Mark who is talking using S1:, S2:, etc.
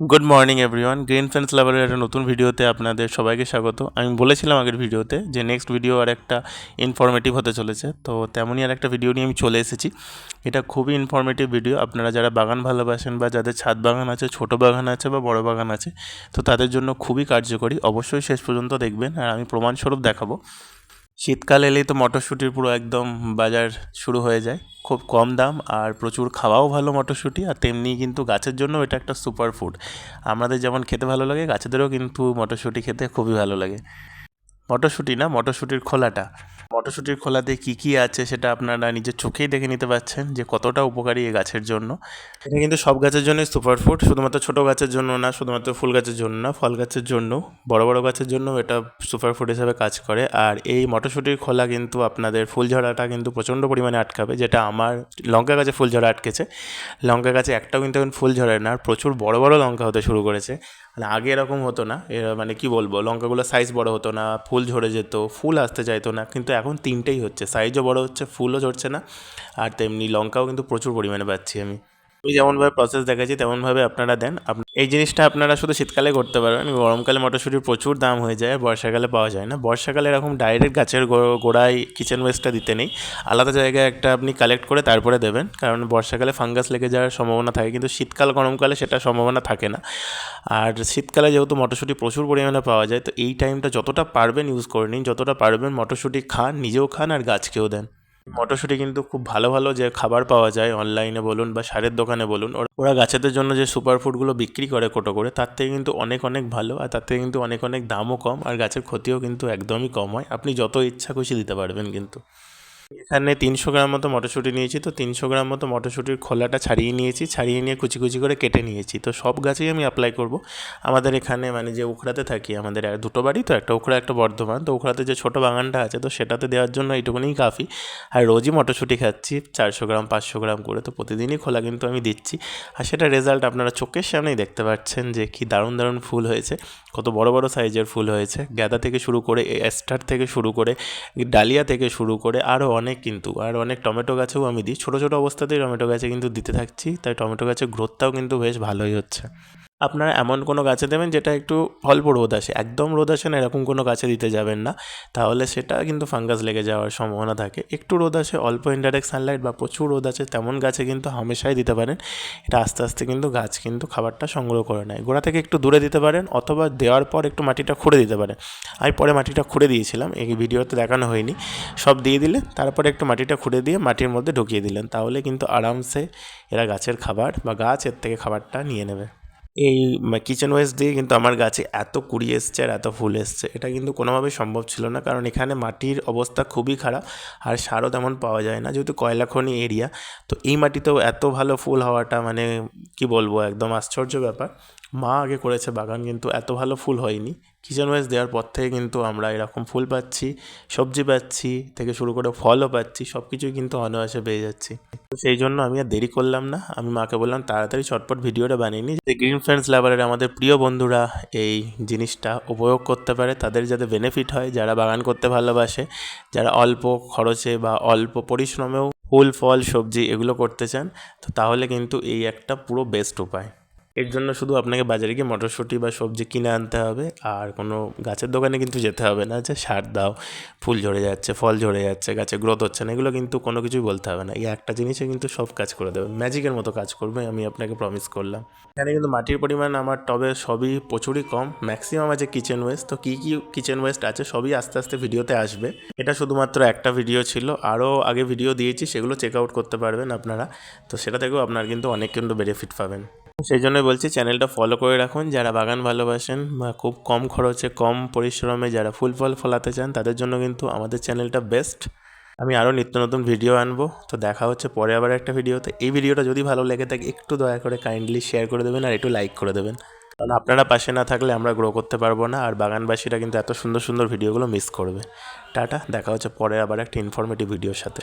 S1: Good morning everyone green friends লাভারের একটা নতুন ভিডিওতে আপনাদের সবাইকে স্বাগত। আমি বলেছিলাম আগের ভিডিওতে যে নেক্সট ভিডিও আর একটা ইনফরমেটিভ হতে চলেছে। তো তেমনই আর একটা ভিডিও নিয়ে আমি চলে এসেছি। এটা খুবই ইনফরমেটিভ ভিডিও আপনারা যারা বাগান ভালোবাসেন বা যাদের ছাদ বাগান আছে, ছোট বাগান আছে বা বড় বাগান আছে, তো তাদের জন্য খুবই কার্যকরী। অবশ্যই শেষ পর্যন্ত দেখবেন। আর আমি প্রমাণস্বরূপ দেখাবো। শীতকাল এলেই তো মটরশুঁটির পুরো একদম বাজার শুরু হয়ে যায়। খুব কম দাম আর প্রচুর খাওয়াও ভালো মটরশুঁটি আর তেমনি কিন্তু গাছের জন্য এটা একটা সুপার ফুড আমাদের যেমন খেতে ভালো লাগে, গাছেদেরও কিন্তু মটরশুঁটি খেতে খুবই ভালো লাগে। মটরশুঁটি না, মটরশুঁটির খোলাটা। মটরশুঁটির খোলাতে কী কী আছে সেটা আপনারা নিজের চোখেই দেখে নিতে পারছেন যে কতটা উপকারী এই গাছের জন্য। এটা কিন্তু সব গাছের জন্যই সুপার ফুড শুধুমাত্র ছোটো গাছের জন্য না, শুধুমাত্র ফুল গাছের জন্য না, ফল গাছের জন্য, বড় বড় গাছের জন্য এটা সুপার ফুড হিসেবে কাজ করে। আর এই মটরশুঁটির খোলা কিন্তু আপনাদের ফুল ঝরাটা কিন্তু প্রচণ্ড পরিমাণে আটকাবে, যেটা আমার লঙ্কা গাছে ফুল ঝরা আটকেছে। লঙ্কা গাছে একটাও কিন্তু এখন ফুল ঝরে না, আর প্রচুর বড় বড় লঙ্কা হতে শুরু করেছে। মানে আগে এরকম হতো না মানে কি বলব লঙ্কাগুলো সাইজ বড় হতো না, ফুল ঝরে যেত, ফুল আসতে চাইতো না, কিন্তু এখন তিনটেই হচ্ছে। সাইজও বড় হচ্ছে, ফুলও ঝরছে না। আর তেমনি লঙ্কাও কিন্তু প্রচুর পরিমাণে পাচ্ছি আমি। আমি যেমনভাবে প্রসেস দেখাচ্ছি, তেমনভাবে আপনারা দেন। এই জিনিসটা আপনারা শুধু শীতকালে করতে পারবেন। গরমকালে মটরশুঁটির প্রচুর দাম হয়ে যায়, বর্ষাকালে পাওয়া যায় না। বর্ষাকালে এরকম ডাইরেক্ট গাছের গোড়ায় কিচেন ওয়েস্টটা দিতে নেই। আলাদা জায়গায় একটা আপনি কালেক্ট করে তারপরে দেবেন। কারণ বর্ষাকালে ফাঙ্গাস লেগে যাওয়ার সম্ভাবনা থাকে। কিন্তু শীতকাল, গরমকালে সেটা সম্ভাবনা থাকে না। আর শীতকালে যেহেতু মটরশুঁটি প্রচুর পরিমাণে পাওয়া যায়, তো এই টাইমটা যতটা পারবেন ইউজ করে নিন। যতটা পারবেন মটরশুঁটি খান, নিজেও খান আর গাছকেও দেন। মটরশুঁটি কিন্তু খুব ভালো ভালো যে খাবার পাওয়া যায় অনলাইনে বলুন বা সারের দোকানে বলুন, ওরা- গাছেদের জন্য যে সুপার ফুডগুলো বিক্রি করে কোটো করে, তার থেকে কিন্তু অনেক অনেক ভালো আর তার থেকে কিন্তু অনেক অনেক দামও কম আর গাছের ক্ষতিও কিন্তু একদমই কম হয়। আপনি যত ইচ্ছা খুশি দিতে পারবেন কিন্তু। এখানে তিনশো গ্রাম মতো মটরশুঁটি নিয়েছি, তো তিনশো গ্রাম মতো মটরশুঁটির খোলাটা ছাড়িয়ে নিয়েছি, ছাড়িয়ে নিয়ে কুচি কুচি করে কেটে নিয়েছি। তো সব গাছেই আমি অ্যাপ্লাই করব। আমাদের এখানে মানে যে উখড়াতে থাকি, আমাদের দুটো বাড়ি, তো একটা উখড়া, একটা বর্ধমান, তো উখড়াতে যে ছোটো বাগানটা আছে, তো সেটাতে দেওয়ার জন্য এইটুকুনিই কাফি। আর রোজই মটরশুঁটি খাচ্ছি, চারশো গ্রাম, পাঁচশো গ্রাম করে, তো প্রতিদিনই খোলা কিন্তু আমি দিচ্ছি। আর সেটা রেজাল্ট আপনারা চোখের সামনেই দেখতে পাচ্ছেন যে কি দারুণ দারুণ ফুল হয়েছে। কত বড় বড় সাইজের ফুল হয়েছে। গ্যাদা থেকে শুরু করে এস্টার থেকে শুরু করে, ডালিয়া থেকে শুরু করে আরও অনেক কিন্তু, আর অনেক টমেটো গাছেও আমি দিই। ছোটো ছোটো অবস্থাতেই টমেটো গাছে কিন্তু দিতে থাকছি, তাই টমেটো গাছের গ্রোথটাও কিন্তু বেশ ভালোই হচ্ছে। আপনারা এমন কোনো গাছে দেবেন যেটা একটু অল্প রোদ আসে। একদম রোদ আসে না, এরকম কোনো গাছে দিতে যাবেন না। তাহলে সেটা কিন্তু ফাঙ্গাস লেগে যাওয়ার সম্ভাবনা থাকে। একটু রোদ আসে, অল্প ইনডাইরেক্ট সানলাইট বা প্রচুর রোদ আছে তেমন গাছে কিন্তু হামেশাই দিতে পারেন। এটা আস্তে আস্তে কিন্তু গাছ কিন্তু খাবারটা সংগ্রহ করে নেয়। গোড়া থেকে একটু দূরে দিতে পারেন অথবা দেওয়ার পর একটু মাটিটা খুঁড়ে দিতে পারেন। আমি পরে মাটিটা খুঁড়ে দিয়েছিলাম, এই ভিডিওতে দেখানো হয়নি। সব দিয়ে দিলে তারপরে একটু মাটিটা খুঁড়ে দিয়ে মাটির মধ্যে ঢুকিয়ে দিলেন। তাহলে কিন্তু আরামসে এরা গাছের খাবার বা গাছ এর থেকে খাবারটা নিয়ে নেবে। এই কিচেন ওয়েস্ট দিয়ে কিন্তু আমার গাছে এত কুড়ি এসছে আর এত ফুল এসছে। এটা কিন্তু কোনোভাবেই সম্ভব ছিল না, কারণ এখানে মাটির অবস্থা খুবই খারাপ আর সারও তেমন পাওয়া যায় না, যেহেতু কয়লা খনি এরিয়া তো এই মাটিতেও এত ভালো ফুল হওয়াটা মানে কি বলব, একদম আশ্চর্য ব্যাপার। মা আগে করেছে বাগান, কিন্তু এত ভালো ফুল হয়নি। কিচেন ওয়েস্ট দেওয়ার পর থেকে কিন্তু আমরা এরকম ফুল পাচ্ছি, সবজি পাচ্ছি, থেকে শুরু করে ফলও পাচ্ছি সব কিছুই কিন্তু অনায়াসে পেয়ে যাচ্ছি। তো সেই জন্য আমি আর দেরি করলাম না। আমি মাকে বললাম, তাড়াতাড়ি চটপট ভিডিওটা বানিয়ে নিই যে গ্রিন ফ্রেন্ডস লাভারের আমাদের প্রিয় বন্ধুরা এই জিনিসটা উপভোগ করতে পারে। তাদের যাতে বেনিফিট হয়, যারা বাগান করতে ভালোবাসে, যারা অল্প খরচে বা অল্প পরিশ্রমেও ফুল, ফল, সবজি এগুলো করতে চান, তো তাহলে কিন্তু এই একটা পুরো বেস্ট উপায়। এর জন্য শুধু আপনাকে বাজারে গিয়ে মটরশুঁটি বা সবজি কিনে আনতে হবে, আর কোনো গাছের দোকানে কিন্তু যেতে হবে না। যে সার দাও, ফুল ঝরে যাচ্ছে, ফল ঝরে যাচ্ছে, গাছে গ্রোথ হচ্ছে না, এগুলো কিন্তু কোনো কিছুই বলতে হবে না। এই একটা জিনিসে কিন্তু সব কাজ করে দেবে। ম্যাজিকের মতো কাজ করবে, আমি আপনাকে প্রমিস করলাম। এখানে কিন্তু মাটির পরিমাণ আমার টবে সবই প্রচুরই কম। ম্যাক্সিমাম আছে কিচেন ওয়েস্ট তো কী কী কিচেন ওয়েস্ট আছে সবই আস্তে আস্তে ভিডিওতে আসবে। এটা শুধুমাত্র একটা ভিডিও ছিল। আরও আগে ভিডিও দিয়েছি, সেগুলো চেক আউট করতে পারবেন আপনারা। তো সেটা থেকেও আপনার কিন্তু অনেক কিন্তু বেনিফিট পাবেন। সেই জন্যই বলছি চ্যানেলটা ফলো করে রাখুন। যারা বাগান ভালোবাসেন বা খুব কম খরচে, কম পরিশ্রমে যারা ফুল ফল ফলাতে চান, তাদের জন্য কিন্তু আমাদের চ্যানেলটা বেস্ট আমি আরও নিত্য নতুন ভিডিও আনব। তো দেখা হচ্ছে পরে আবার একটা ভিডিওতে এই ভিডিওটা যদি ভালো লেগে থাকে, একটু দয়া করে কাইন্ডলি শেয়ার করে দেবেন আর একটু লাইক করে দেবেন। কারণ আপনারা পাশে না থাকলে আমরা গ্রো করতে পারব না আর বাগানবাসীরা কিন্তু এত সুন্দর সুন্দর ভিডিওগুলো মিস করবে। টাটা, দেখা হচ্ছে পরে আবার একটা ইনফরমেটিভ ভিডিওর সাথে।